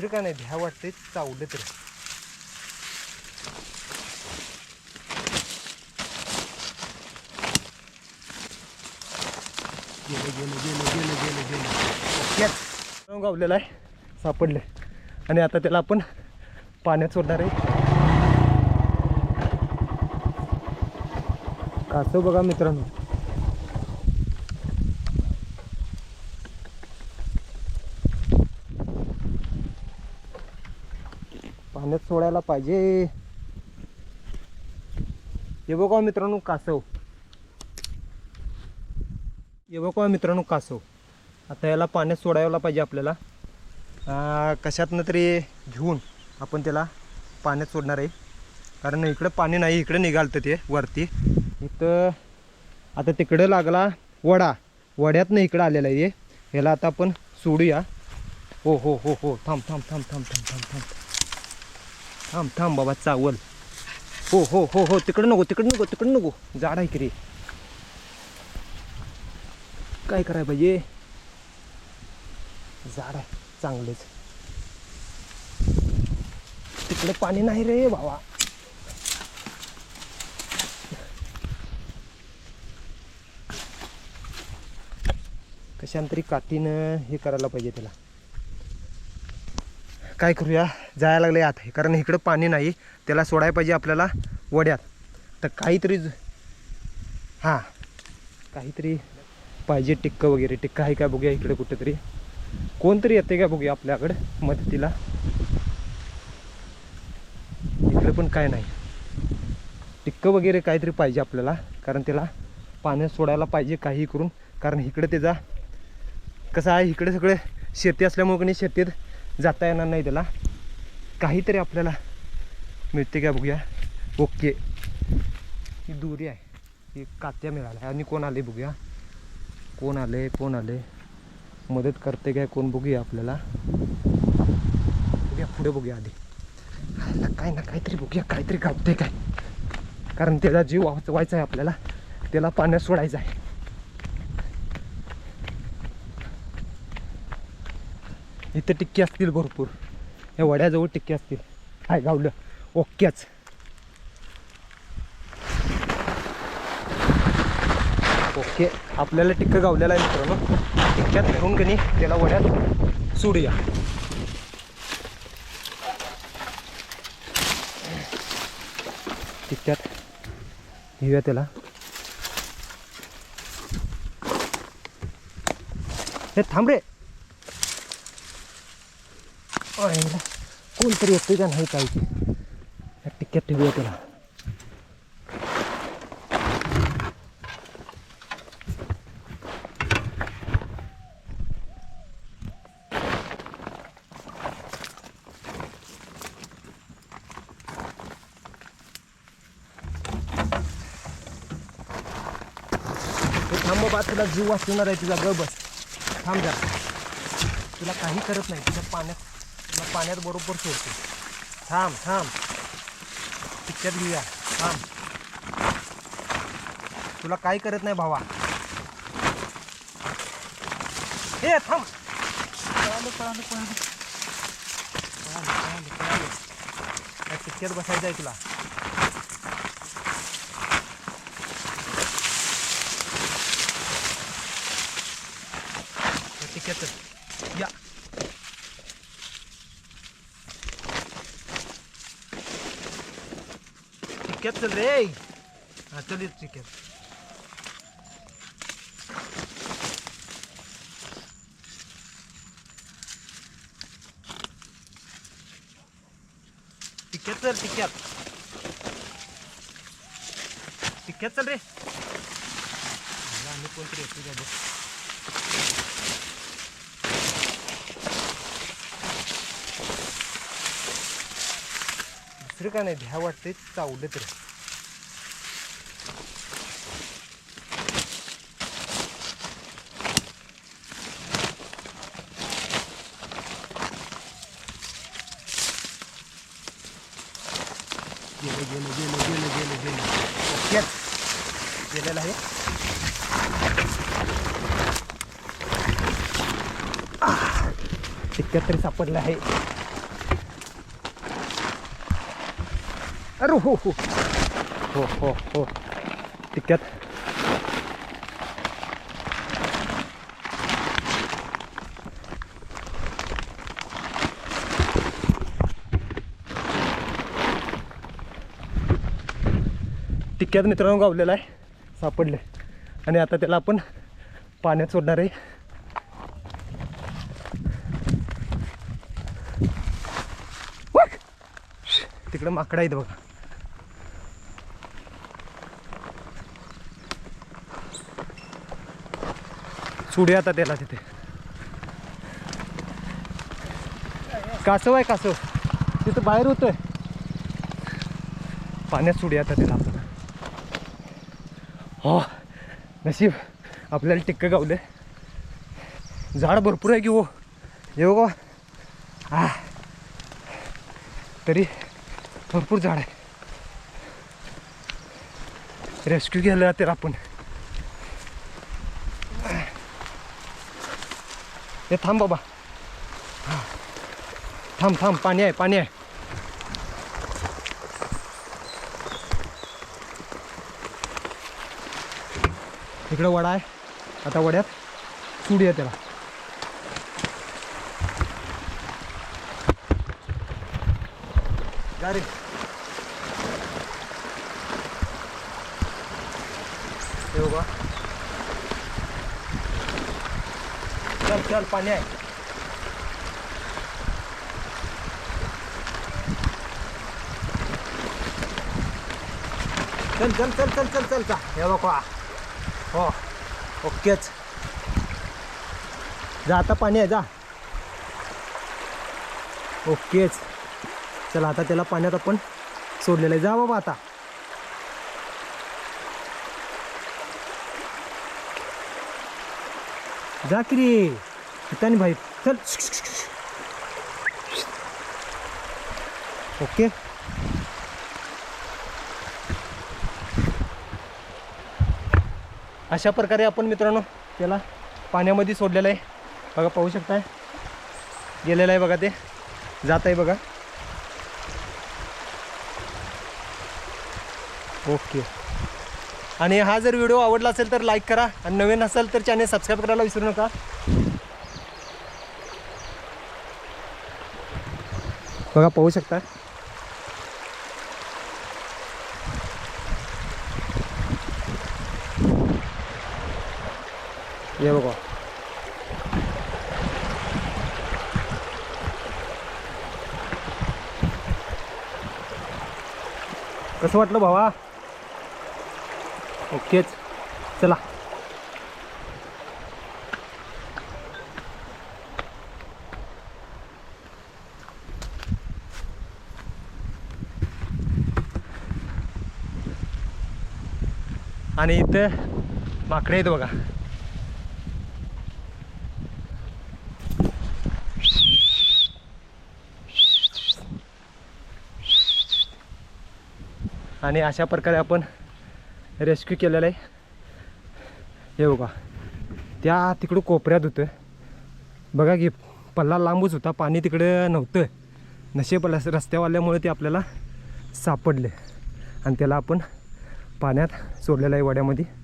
दुसरं काय नाही ध्या वाटते चावलं तरी गेलं गेलं गेलं गेलं गेलं गेलं. ओके आहे सापडलं आणि आता त्याला आपण पाण्यात सोडणार आहे. कासव बघा मित्रांनो. पाण्यात सोडायला पाहिजे. हे बघा मित्रांनो कासव. हे बघा मित्रांनो कासव. आता याला पाण्यात सोडायला पाहिजे आपल्याला. कशातनं तरी घेऊन आपण त्याला पाण्यात सोडणार आहे. कारण इकडं पाणी नाही इकडं निघालतं ते वरती. इथं आता तिकडं लागला वडा. वड्यातनं इकडं आलेला आहे याला ह्याला आता आपण सोडूया. हो हो हो हो. थांब थांब थांब थांब थांब थांब थांब. थांब थांब बाबा चावल. हो हो हो हो तिकडं नको तिकडं नको तिकडं नको. जाड आहे की रे. काय कराय पाहिजे? झाड आहे चांगलेच. तिकडे पाणी नाही रे बाबा कशांतरी काठीनं हे करायला पाहिजे त्याला. काय करूया? जायला लागले आत. कारण इकडं पाणी नाही त्याला सोडायला पाहिजे आपल्याला वड्यात. तर काहीतरी हां काहीतरी पाहिजे टिक्क वगैरे. टिक्का आहे का बघूया इकडे कुठेतरी. कोणतरी येते का बघूया आपल्याकडं मदतीला? इकडे पण काय नाही. टिक्क वगैरे काहीतरी पाहिजे आपल्याला कारण त्याला पाण्यात सोडायला पाहिजे काही करून. कारण इकडे त्याचा कसं आहे इकडे सगळे शेती असल्यामुळे कोणी शेतीत जाता येणार नाही त्याला. काहीतरी आपल्याला मिळते का बघूया. ओके. ही दुरी आहे. ही कात्या मिळाला आणि कोण आले बघूया. कोण आले कोण आले? मदत करते काय कोण बघूया आपल्याला. बघूया पुढे बघूया आधी. काय ना काहीतरी बघूया. काहीतरी गावते काय? कारण त्याला जीव वाचवायचा आहे आपल्याला. त्याला पाण्यात सोडायचं आहे. इथे टिक्के असतील भरपूर. या वड्याजवळ टिक्के असतील. काय गावलं. ओक्याच ओके आपल्याला टिक्क गावलेला आहे मित्रांनो. टिक्क्यात धरून कनी त्याला वड्यात सोडूया. टिक्क्यात घेऊया त्याला. हे थांब रे. अरे, कोणतरी येतोय का नाही काय की टिक्क्यात ठेवूया त्याला थांब बा तुला जीव वाचवणार आहे तुझा गबस थांब जा तुला काही करत नाही तुझ्या पाण्यात तुला पाण्यात बरोबर सोडतो. थांब थांब. पिक्चर लिहूया. थांब. तुला काही करत नाही भावा. हे थांब. पिक्चर बसायचं आहे तुला? टिकेट या. चिक्यात चल रे हा चल चिक्यात टिक्यात चल टिक्यात टिक्यात चल रे कोणतरी येतो दुसरं काय नाही भ्या वाटते चावलं तर गेलं गेलं गेलं गेलं गेलं गेलं. ओके गेलेलं आहे. तरी सापडलं आहे. अरे हो हो. हो हो हो. टिक्क्यात टिक्क्यात मित्रांनो गावलेला आहे. सापडले. आणि आता त्याला आपण पाण्यात सोडणार आहे. तिकडं माकडं आहेत बघा. सोडूया आता त्याला तिथे. कासव आहे कासव. तिथं बाहेर होतंय. पाण्यात सोडूया आता त्याला आपण. हो नशीब आपल्याला टिक्क गावले झाड भरपूर आहे की हो. येऊ का? हा तरी भरपूर झाड आहे. रेस्क्यू केलं तर आपण. हे थांब बाबा थांब थांब पाणी आहे पाणी आहे इकडं वडा आहे आता वड्यात सुडूया त्याला जा रे हे बघा चल चल पाणी आहे. चल चल चल चल चल चल का हे बघा हो. ओकेच. जा आता पाणी आहे जा. ओकेच. चला आता त्याला पाण्यात आपण सोडलेलं आहे. जा बाबा आता. जा की रे. इथं भाई चल. ओके. अशा प्रकारे आपण मित्रांनो त्याला पाण्यामध्ये सोडलेलं आहे. बघा पाहू शकताय. गेलेलं आहे बघा ते. जात आहे बघा. ओके. आणि हा जर व्हिडिओ आवडला असेल तर लाईक करा आणि नवीन असेल तर चॅनल सबस्क्राईब करायला विसरू नका. बघा पाहू शकता? ये बघा. कसं वाटलं भावा? ओकेच चला. आणि इथं माकडे आहेत बघा. आणि अशा प्रकारे आपण रेस्क्यू केलेलं आहे. हे बघा. त्या तिकडं कोपऱ्यात होतं. बघा की पल्ला लांबच होता. पाणी तिकडं नव्हतं. नशेब रस्त्यावाल्यामुळे ते आपल्याला सापडले. आणि त्याला आपण पाण्यात सोडलेलं आहे वड्यामध्ये.